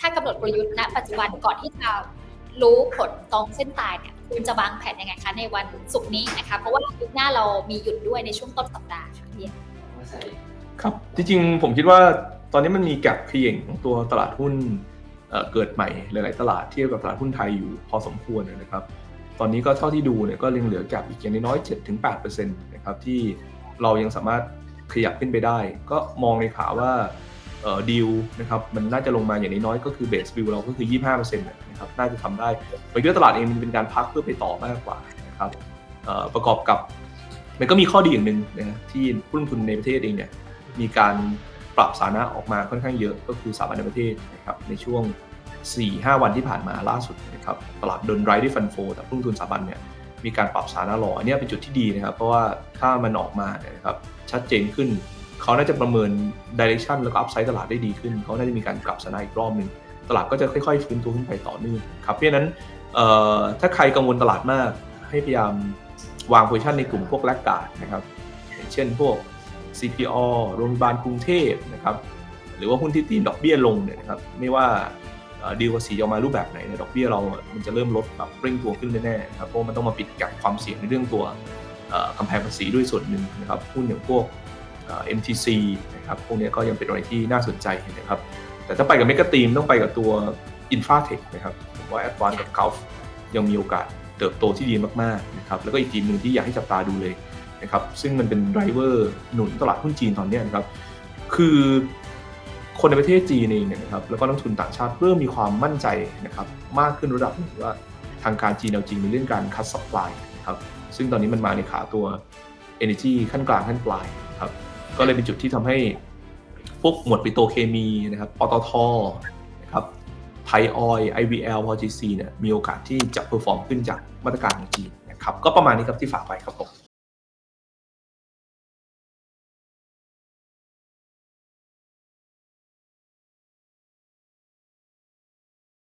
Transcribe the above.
ถ้ากำหนดกลยุทธ์ณปัจจุบันก่อนที่จะรู้ผลตรงเส้นตายเนี่ยคุณจะวางแผนยังไงคะในวันศุกร์นี้นะคะเพราะว่าอาทิตย์หน้าเรามีหยุดด้วยในช่วงต้นสัปดาห์ค่ะพี่ครับจริงๆผมคิดว่าตอนนี้มันมีแกลบเขย่งของตัวตลาดหุ้นเกิดใหม่หลาย ๆ ตลาดเทียบกับตลาดหุ้นไทยอยู่พอสมควรนะครับ ตอนนี้ก็เท่าที่ดูเนี่ยก็ยังเหลือแกลบอีกอย่างน้อย7-8%นะครับที่เรายังสามารถขยับขึ้นไปได้ ก็มองในขาว่าเอ่อ ดีลนะครับมันน่าจะลงมาอย่างน้อยก็คือเบสวิวเราก็คือ 25%นะครับน่าจะทำได้ผมคิดว่าตลาดเองมันเป็นการพักเพื่อไปต่อมากกว่านะครับเอ่อประกอบกับ มันก็มีข้อดีอย่างหนึ่งนะที่ผู้ลงทุนในประเทศเองเนี่ยมีการปรับสถานะออกมาค่อนข้างเยอะก็คือสถาบันในประเทศนะครับในช่วง 4-5 วันที่ผ่านมาล่าสุดนะครับตลาดโดนไรที่ฟันโฟแต่ผู้ลงทุนสถาบันเนี่ยมีการปรับสถานะรออันเนี้ยเป็นจุดที่ดีนะครับ เพราะว่าถ้ามันออกมาเนี่ยนะครับชัดเจนขึ้น เขาน่าจะประเมินดิเรกชันแล้วก็อัพไซด์ตลาดได้ดีขึ้น เขาน่าจะมีการกลับสถาอีกรอบหนึ่งตลาดก็จะค่อยๆฟื้นตัวขึ้นไปต่อเนื่องครับเพราะฉะนั้นถ้าใครกังวลตลาดมากให้พยายามวางโพซิชันในกลุ่มพวกแลกการ์ดนะครับอย่างเช่นพวก CPO โรงพยาบาลกรุงเทพนะครับหรือว่าหุ้นที่ตีนดอกเบี้ยลงเนี่ยนะครับไม่ว่าดีลภาษีออกมารูปแบบไหนเนี่ยดอกเบี้ยเรา มันจะเริ่มลดแบบเร่งตัวขึ้นแน่ๆนะครับเพราะมันต้องมาปิดกับความเสี่ยงในเรื่องตัวกำแพงภาษีด้วยส่วนหนึ่งนะครับหุ้นอย่างพวก MTC นะครับพวกเนี้ยก็ยังเป็นอะไรที่น่าสนใจนะครับ แต่ถ้าไปกับเมกะตีมต้องไปกับตัว i n f a t e c h นะครับผมว่า Advance กับ Gulf ยังมีโอกาสเติบโตที่ดีมากๆนะครับแล้วก็อีกทีมหนึ่งที่อยากให้จับตาดูเลยนะครับซึ่งมันเป็นไดรเวอร์หนุนตลาดหุ้นจีนตอนเนี้ยนะครับคือคนในประเทศจีนเองเนี่ยนะครับแล้วก็นักทุนต่างชาติเริ่มมีความมั่นใจนะครับมากขึ้นระดับหนึ่งว่าทางการจีนเอาจริงในเรื่องการคัดสัพพลายนะครับซึ่งตอนนี้มันมาในขาตัว Energy ขั้นกลางขั้นปลายนะครับ ก็เลยเป็นจุดที่ทำให้พวกหมวดปิโตเคมีนะครับปตทนะครับไทยออย IVL PGC เนี่ยมีโอกาสที่จะเพอร์ฟอร์มขึ้นจากมาตรการของจีนนะครับก็ประมาณนี้ครับที่ฝากไปครับผม